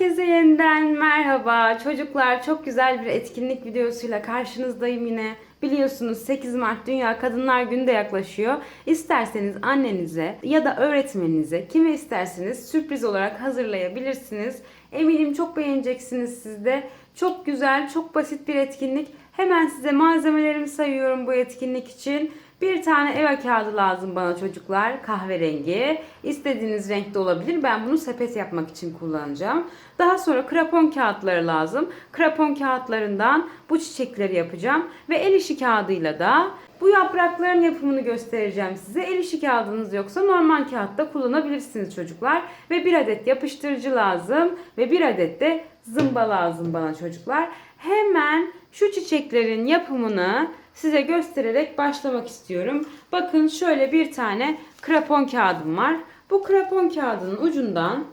Herkese yeniden merhaba. Çocuklar çok güzel bir etkinlik videosuyla karşınızdayım yine. Biliyorsunuz 8 Mart Dünya Kadınlar Günü de yaklaşıyor. İsterseniz annenize ya da öğretmeninize kime isterseniz sürpriz olarak hazırlayabilirsiniz. Eminim çok beğeneceksiniz siz de. Çok güzel, çok basit bir etkinlik. Hemen size malzemelerimi sayıyorum bu etkinlik için. Bir tane eva kağıdı lazım bana çocuklar. Kahverengi. İstediğiniz renkte olabilir. Ben bunu sepet yapmak için kullanacağım. Daha sonra krapon kağıtları lazım. Krapon kağıtlarından bu çiçekleri yapacağım. Ve el işi kağıdıyla da bu yaprakların yapımını göstereceğim size. El işi kağıdınız yoksa normal kağıtta kullanabilirsiniz çocuklar. Ve bir adet yapıştırıcı lazım. Ve bir adet de zımba lazım bana çocuklar. Hemen şu çiçeklerin yapımını size göstererek başlamak istiyorum. Bakın şöyle bir tane krapon kağıdım var. Bu krapon kağıdının ucundan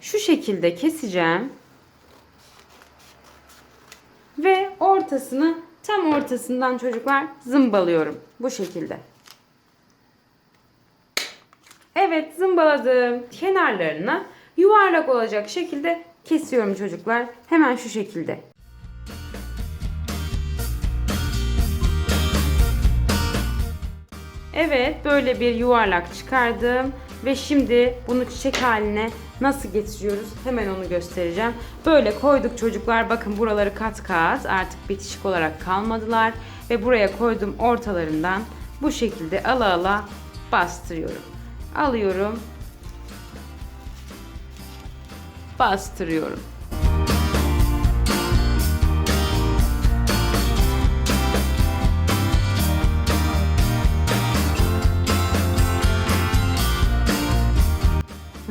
şu şekilde keseceğim. Ve ortasını tam ortasından çocuklar zımbalıyorum. Bu şekilde. Evet zımbaladım. Kenarlarına yuvarlak olacak şekilde kesiyorum çocuklar. Hemen şu şekilde. Evet böyle bir yuvarlak çıkardım ve şimdi bunu çiçek haline nasıl getiriyoruz hemen onu göstereceğim. Böyle koyduk çocuklar bakın buraları kat kat artık bitişik olarak kalmadılar ve buraya koydum ortalarından bu şekilde ala ala bastırıyorum. Alıyorum. Bastırıyorum.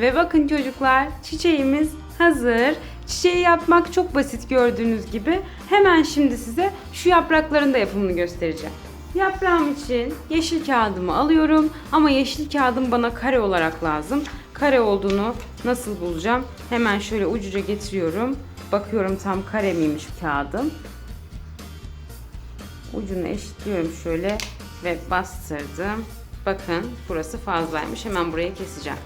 Ve bakın çocuklar çiçeğimiz hazır. Çiçeği yapmak çok basit gördüğünüz gibi. Hemen şimdi size şu yaprakların da yapımını göstereceğim. Yaprağım için yeşil kağıdımı alıyorum ama yeşil kağıdım bana kare olarak lazım. Kare olduğunu nasıl bulacağım? Hemen şöyle ucuca getiriyorum. Bakıyorum tam kare miymiş kağıdım. Ucunu eşitliyorum şöyle ve bastırdım. Bakın burası fazlaymış. Hemen burayı keseceğim.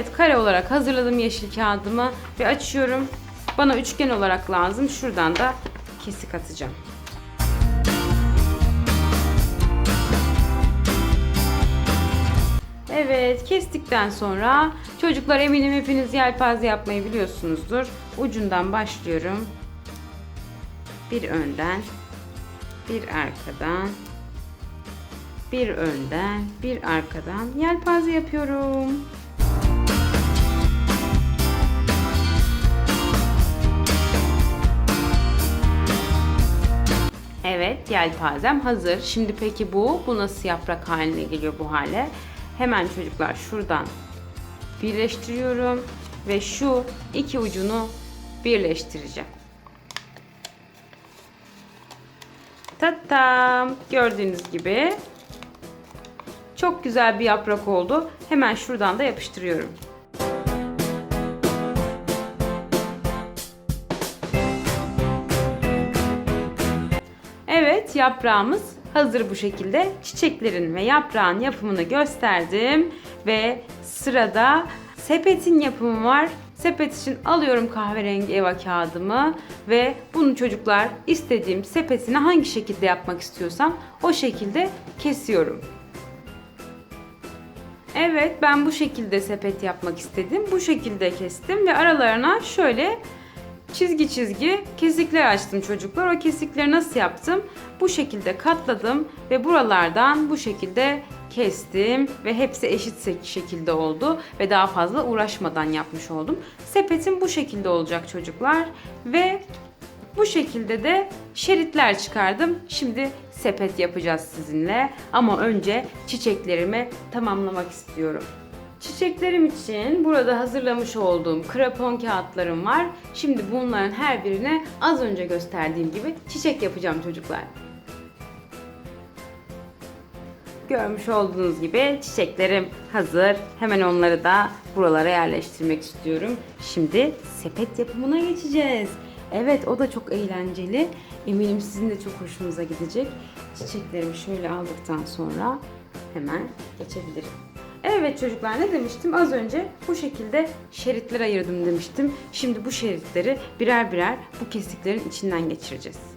Evet kare olarak hazırladım yeşil kağıdımı ve açıyorum. Bana üçgen olarak lazım. Şuradan da kesik atacağım. Evet kestikten sonra çocuklar eminim hepiniz yelpaze yapmayı biliyorsunuzdur. Ucundan başlıyorum. Bir önden, bir arkadan, bir önden, bir arkadan yelpaze yapıyorum. Evet yelpazem hazır. Şimdi peki bu, bu nasıl yaprak haline geliyor bu hale? Hemen çocuklar şuradan birleştiriyorum ve şu iki ucunu birleştireceğim. Tatam gördüğünüz gibi çok güzel bir yaprak oldu. Hemen şuradan da yapıştırıyorum. Yaprağımız hazır bu şekilde. Çiçeklerin ve yaprağın yapımını gösterdim. Ve sırada sepetin yapımı var. Sepet için alıyorum kahverengi eva kağıdımı ve bunu çocuklar istediğim sepetini hangi şekilde yapmak istiyorsam o şekilde kesiyorum. Evet ben bu şekilde sepet yapmak istedim. Bu şekilde kestim ve aralarına şöyle çizgi çizgi kesikler açtım çocuklar. O kesikleri nasıl yaptım? Bu şekilde katladım ve buralardan bu şekilde kestim ve hepsi eşit şekilde oldu ve daha fazla uğraşmadan yapmış oldum. Sepetim bu şekilde olacak çocuklar ve bu şekilde de şeritler çıkardım. Şimdi sepet yapacağız sizinle ama önce çiçeklerimi tamamlamak istiyorum. Çiçeklerim için burada hazırlamış olduğum krapon kağıtlarım var. Şimdi bunların her birine az önce gösterdiğim gibi çiçek yapacağım çocuklar. Görmüş olduğunuz gibi çiçeklerim hazır. Hemen onları da buralara yerleştirmek istiyorum. Şimdi sepet yapımına geçeceğiz. Evet o da çok eğlenceli. Eminim sizin de çok hoşunuza gidecek. Çiçeklerimi şöyle aldıktan sonra hemen geçebilirim. Evet çocuklar ne demiştim? Az önce bu şekilde şeritler ayırdım demiştim. Şimdi bu şeritleri birer birer bu kesiklerin içinden geçireceğiz.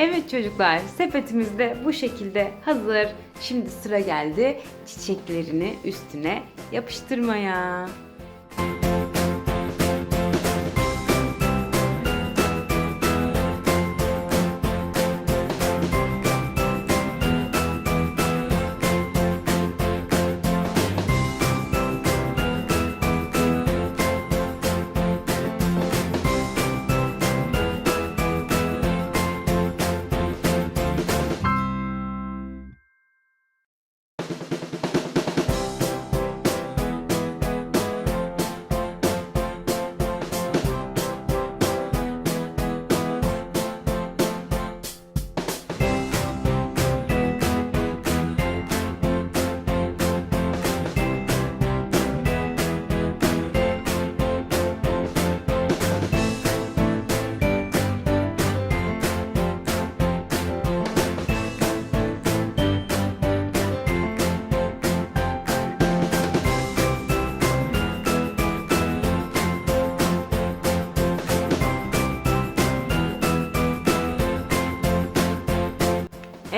Evet çocuklar, sepetimiz de bu şekilde hazır. Şimdi sıra geldi çiçeklerini üstüne yapıştırmaya.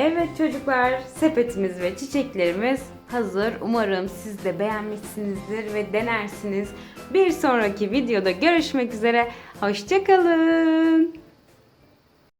Evet çocuklar, sepetimiz ve çiçeklerimiz hazır. Umarım siz de beğenmişsinizdir ve denersiniz. Bir sonraki videoda görüşmek üzere. Hoşçakalın.